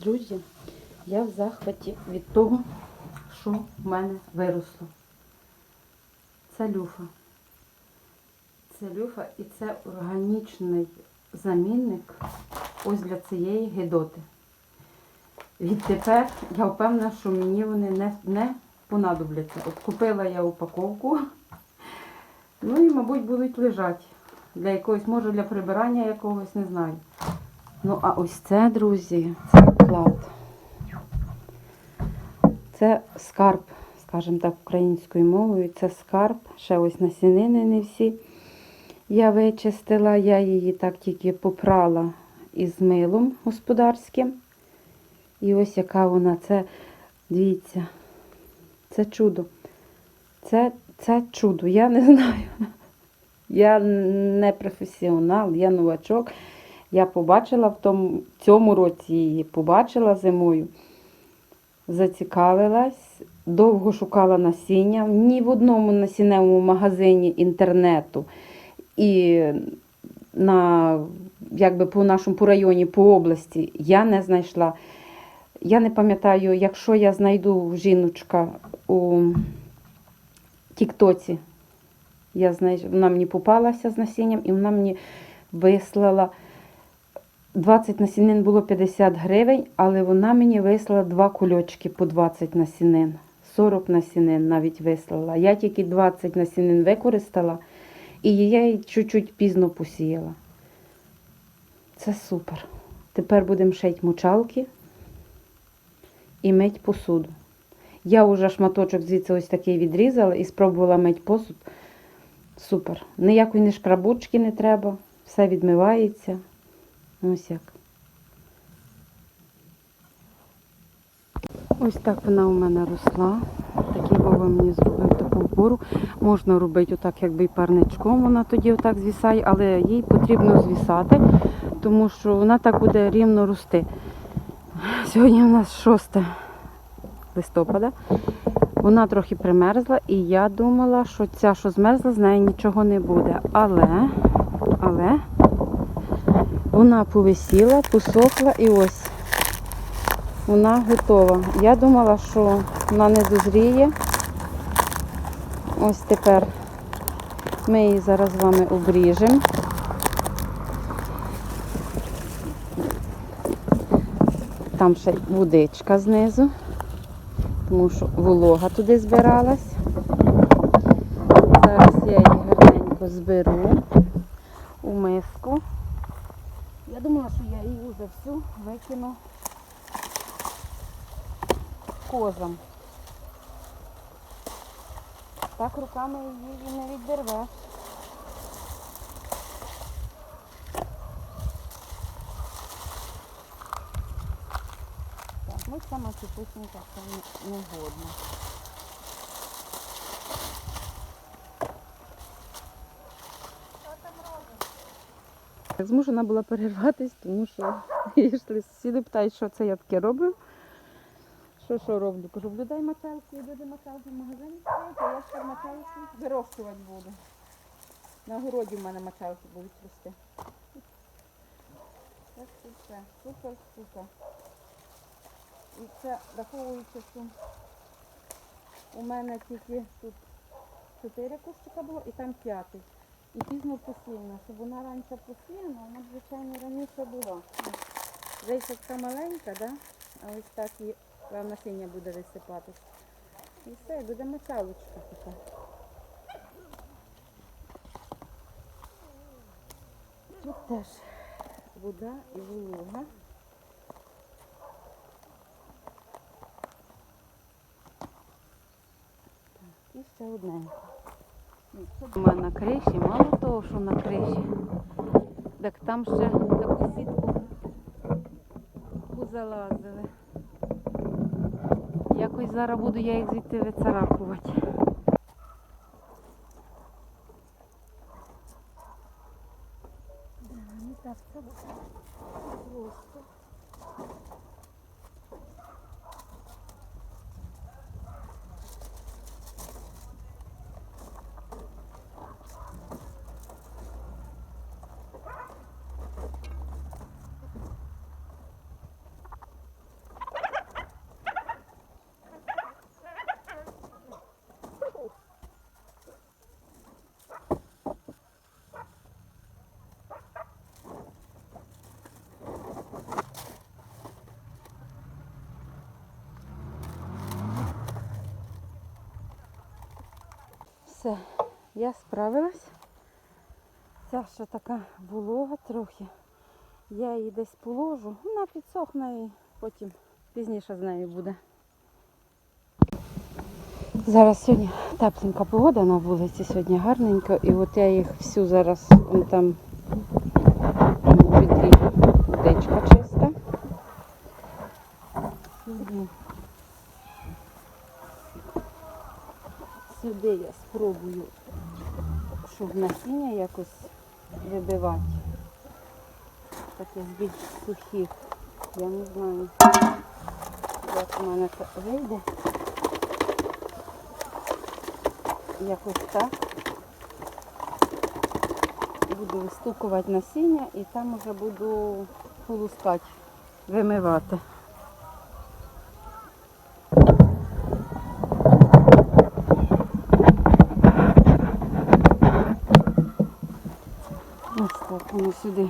Друзі, я в захваті від того, що в мене виросло. Це люфа. Це люфа і це органічний замінник ось для цієї гидоти. Відтепер я впевнена, що мені вони не, не понадобляться. От купила я упаковку. Ну і, мабуть, будуть лежати. Для якогось, може, для прибирання якогось, не знаю. Ну, а ось це, друзі, це клад. Це скарб, скажімо так, українською мовою. Це скарб. Ще ось насінини не всі. Я вичистила, я її так тільки попрала із милом господарським. І ось яка вона, це, дивіться, це чудо. Це, це чудо, я не знаю. Я не професіонал, я новачок. Я побачила в тому, цьому році її, побачила зимою, зацікавилась, довго шукала насіння. Ні в одному насінневому магазині інтернету і на, якби по нашому по районі, по області я не знайшла. Я не пам'ятаю, якщо я знайду жіночка у Тіктоці, я знайш... вона мені попалася з насінням і вона мені вислала 20 насінин було 50 гривень, але вона мені вислала два кульочки по 20 насінин. 40 насінин навіть вислала. Я тільки 20 насінин використала і я її чуть-чуть пізно посіяла. Це супер. Тепер будемо шити мочалки і мить посуду. Я вже шматочок звідси ось такий відрізала і спробувала мить посуд. Супер. Ніякої ні шкрабучки не треба, все відмивається. Ось як. Ось так вона у мене росла. Такий Вова мені зробив таку впору. Можна робити отак, якби і парничком, вона тоді отак звісає, але їй потрібно звісати, тому що вона так буде рівно рости. Сьогодні у нас 6 листопада. Вона трохи примерзла, і я думала, що ця, що змерзла, з нею нічого не буде. Але, але вона повисіла, посохла і ось вона готова. Я думала, що вона не дозріє. Ось тепер ми її зараз з вами обріжемо. Там ще водичка знизу, тому що волога туди збиралась. Зараз я її гарненько зберу у миску. Я думала, що я її вже всю викину козам. Так руками її не віддервеш. Так, ну сама чепусенька це не, не змушена була перерватись, тому що йшли сусіди питають, що це я таке роблю. Що що роблю? Кажу, людей мочалки, люди мочалки в магазині купують, а я ще мочалки вирощувати буду. На городі в мене мочалки будуть рости. Так, це все. Супер, супер. І це враховуючи, що у мене тільки тут чотири кущика було і там п'ятий. І пізно посіяна. Щоб вона раніше посіяна, вона звичайно, раніше була. Рейсочка маленька, да? а ось так і насіння буде висипатись. І все, буде мочалочка така. Тут теж вода і волога. Так, і ще одненько. У мене на криші, мало того, що на криші, так там ще таку сітку позалазили. Якось зараз буду я їх звідти вицарапувати. Не так це просто. Все, я справилась. Ця ще така волога трохи. Я її десь положу, вона підсохне і потім пізніше з нею буде. Зараз сьогодні тепленька погода на вулиці, сьогодні гарненько. І от я їх всю зараз вон там у відрі чиста. Сюди. Сюди я спробую, щоб насіння якось вибивати. Таке з більш сухих. Я не знаю, як у мене це вийде. Якось так. Буду вистукувати насіння і там вже буду полускати, вимивати. Ось так воно сюди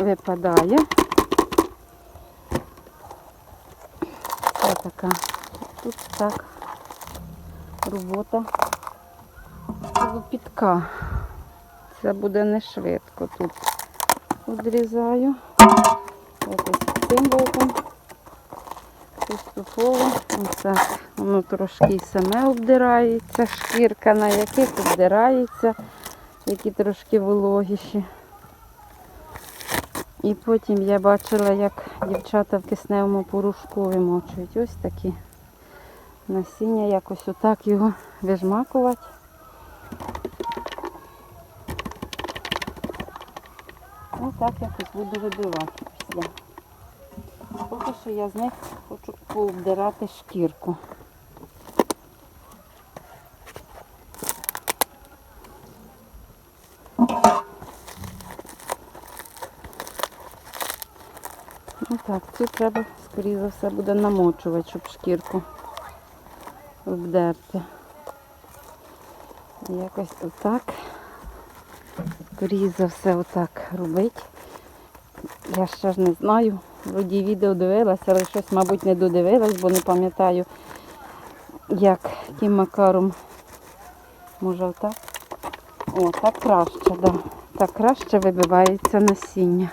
випадає. Це така. Тут так робота лопітка. Це буде не швидко. Тут відрізаю. Якось цим боком. Поступово. Ось так. Воно трошки саме обдирається. Шкірка на яких обдирається, які трошки вологіші. І потім я бачила, як дівчата в кисневому порошку вимочують. Ось такі насіння, якось отак його вижмакувати. Отак якось буду вибивати після. Поки що я з них хочу пообдирати шкірку. Отак, цю треба, скоріше за все, буде намочувати, щоб шкірку обдерти. Якось отак. Скоріше за все отак робить. Я ще ж не знаю. Вроді відео дивилася, але щось, мабуть, не додивилась, бо не пам'ятаю, як тим макаром. Може отак? О, так краще, так. Да. Так краще вибивається насіння.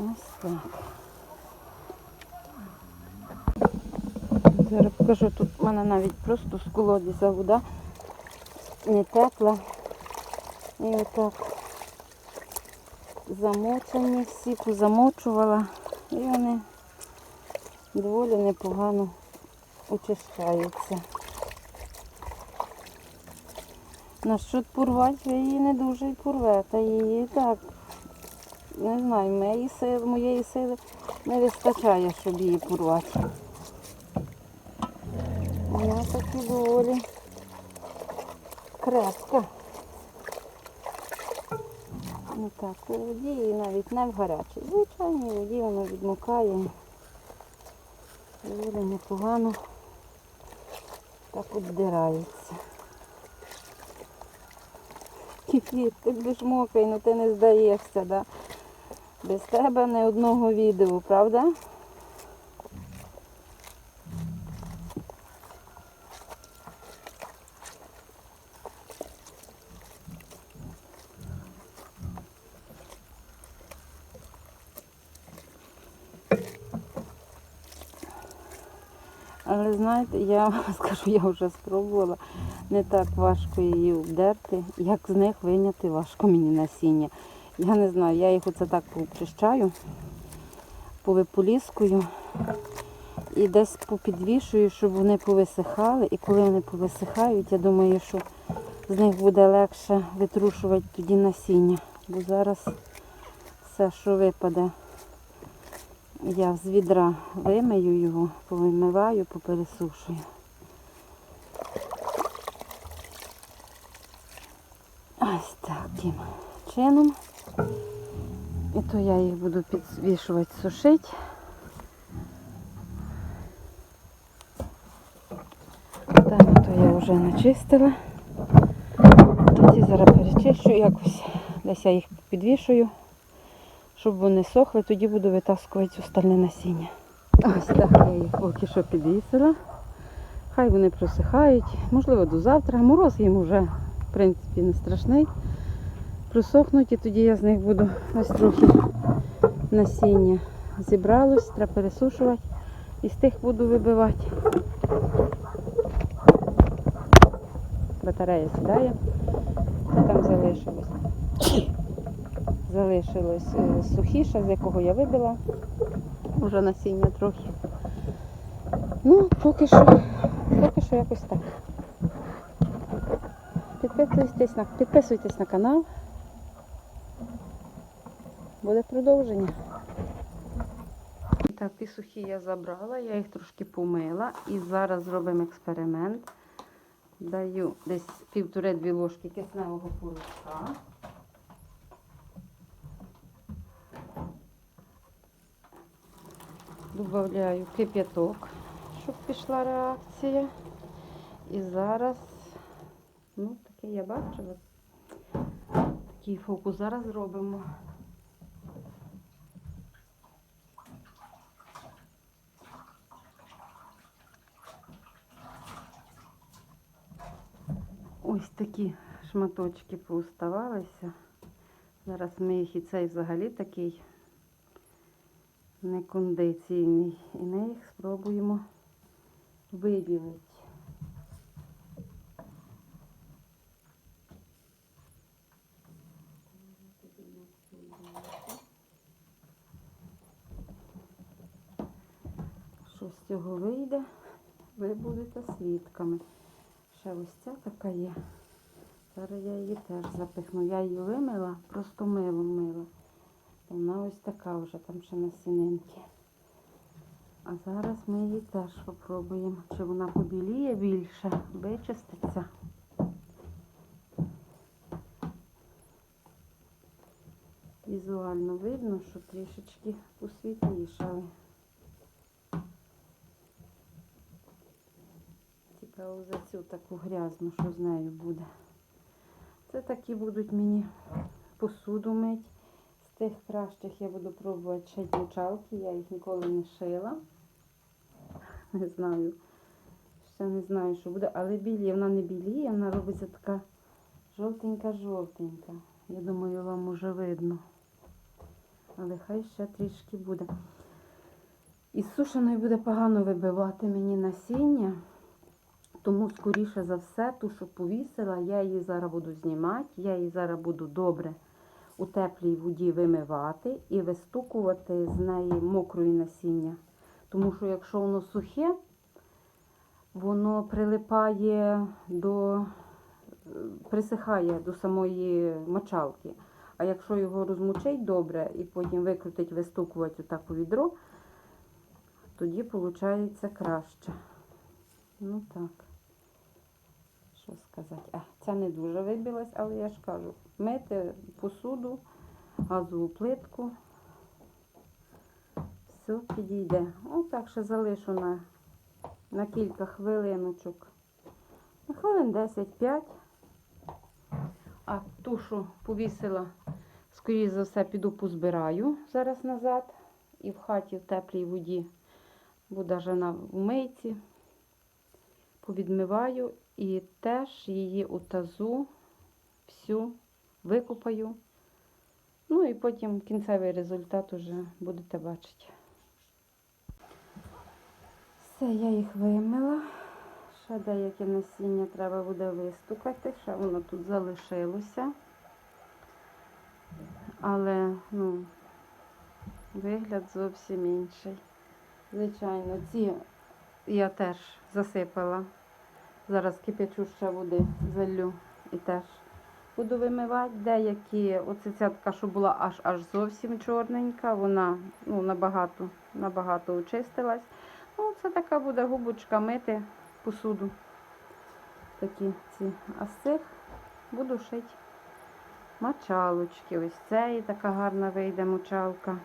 Ось так. Зараз покажу, тут в мене навіть просто з колодязя вода не тепла. І отак замочені, всі позамочувала. І вони доволі непогано очищаються. Насчет порвати ви її не дуже й порвете. Її так, не знаю, моєї сили, моєї сили не вистачає, щоб її порвати. Вона таки доволі крепка. Ну так, у воді і навіть не в гарячій. Звичайній воді воно відмокає. Доволі непогано так обдирається. Кіфір, ти будеш мокрий, ну ти не здаєшся, да? Без тебе не одного відео, правда? Але знаєте, я скажу, я вже спробувала. Не так важко її обдерти, як з них виняти важко мені насіння. Я не знаю, я їх оце так пообчищаю, повиполіскую і десь попідвішую, щоб вони повисихали. І коли вони повисихають, я думаю, що з них буде легше витрушувати тоді насіння. Бо зараз все, що випаде, я з відра вимию його, повимиваю, попересушую. Ось таким чином. І то я їх буду підвішувати, сушити. Так, то я вже начистила. Ці зараз перечищу якось. Десь я їх підвішую, щоб вони сохли, тоді буду витаскувати остальне насіння. Ось так я їх поки що підвісила. Хай вони просихають, можливо, до завтра. Мороз їм вже, в принципі, не страшний. Просохнуть і тоді я з них буду ось трохи насіння зібралось, треба пересушувати. І з тих буду вибивати. Батарея сідає. Що там залишилось? Залишилось е, сухіше, з якого я вибила. Уже насіння трохи. Ну, поки що, поки що якось так. Підписуйтесь на, підписуйтесь на канал. Буде продовження. Так, ті сухі я забрала, я їх трошки помила і зараз зробимо експеримент. Даю десь півтори-дві ложки кисневого порошка. Добавляю кип'яток, щоб пішла реакція. І зараз, ну, таке я бачила. Такий фокус зараз зробимо. Ось такі шматочки пооставалися. Зараз ми їх і цей взагалі такий некондиційний. І ми їх спробуємо вибілити. Що з цього вийде, ви будете свідками. Ще ось ця така є. Зараз я її теж запихну. Я її вимила, просто милом мила. Вона ось така вже, там ще насінинки. А зараз ми її теж попробуємо, чи вона побіліє більше, вичиститься. Візуально видно, що трішечки посвітлішали. Цікаво за цю таку грязну, що з нею буде. Це такі будуть мені посуду мить. З тих кращих я буду пробувати шити мочалки. Я їх ніколи не шила. Не знаю. Ще не знаю, що буде. Але білі, вона не біліє, вона робиться така жовтенька-жовтенька. Я думаю, вам уже видно. Але хай ще трішки буде. І сушеною буде погано вибивати мені насіння. Тому, скоріше за все, ту, що повісила, я її зараз буду знімати, я її зараз буду добре у теплій воді вимивати і вистукувати з неї мокрої насіння. Тому що якщо воно сухе, воно прилипає до, присихає до самої мочалки. А якщо його розмочить добре і потім викрутить, вистукувати отак у відро, тоді виходить краще. Ну так. Що сказати? А, ця не дуже вибілась, але я ж кажу, мити посуду, газову плитку. Все підійде. Отак ще залишу на, на кілька хвилиночок. На хвилин 10-5. А ту, що повісила, скоріше за все, піду позбираю зараз назад. І в хаті в теплій воді, буде жена в мийці повідмиваю і теж її у тазу всю викупаю. Ну і потім кінцевий результат уже будете бачити. Все, я їх вимила. Ще деяке насіння треба буде вистукати, ще воно тут залишилося. Але, ну, вигляд зовсім інший. Звичайно, ці я теж засипала. Зараз кипячу ще води залю і теж буду вимивати. Деякі, оце ця така, що була аж аж зовсім чорненька, вона ну, набагато набагато очистилась. Ну, це така буде губочка мити посуду. Такі ці. А з цих буду шити мочалочки. Ось це і така гарна вийде мочалка.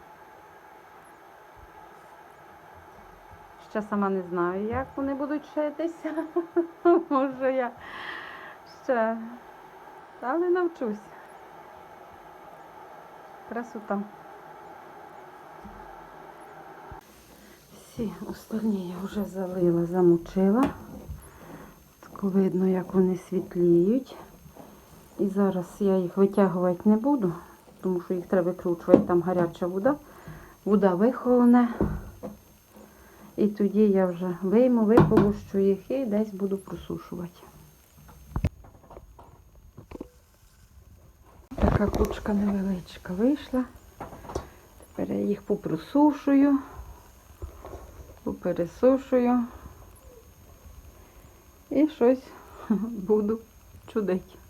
Ще сама не знаю, як вони будуть шитися. Може я ще. Але навчусь. Красота. Ці остальні я вже залила, замочила. Так видно, як вони світліють. І зараз я їх витягувати не буду, тому що їх треба викручувати, там гаряча вода. Вода вихолоне. І тоді я вже вийму, виполощу їх і десь буду просушувати. Така кучка невеличка вийшла. Тепер я їх попросушую, попересушую і щось буду чудити.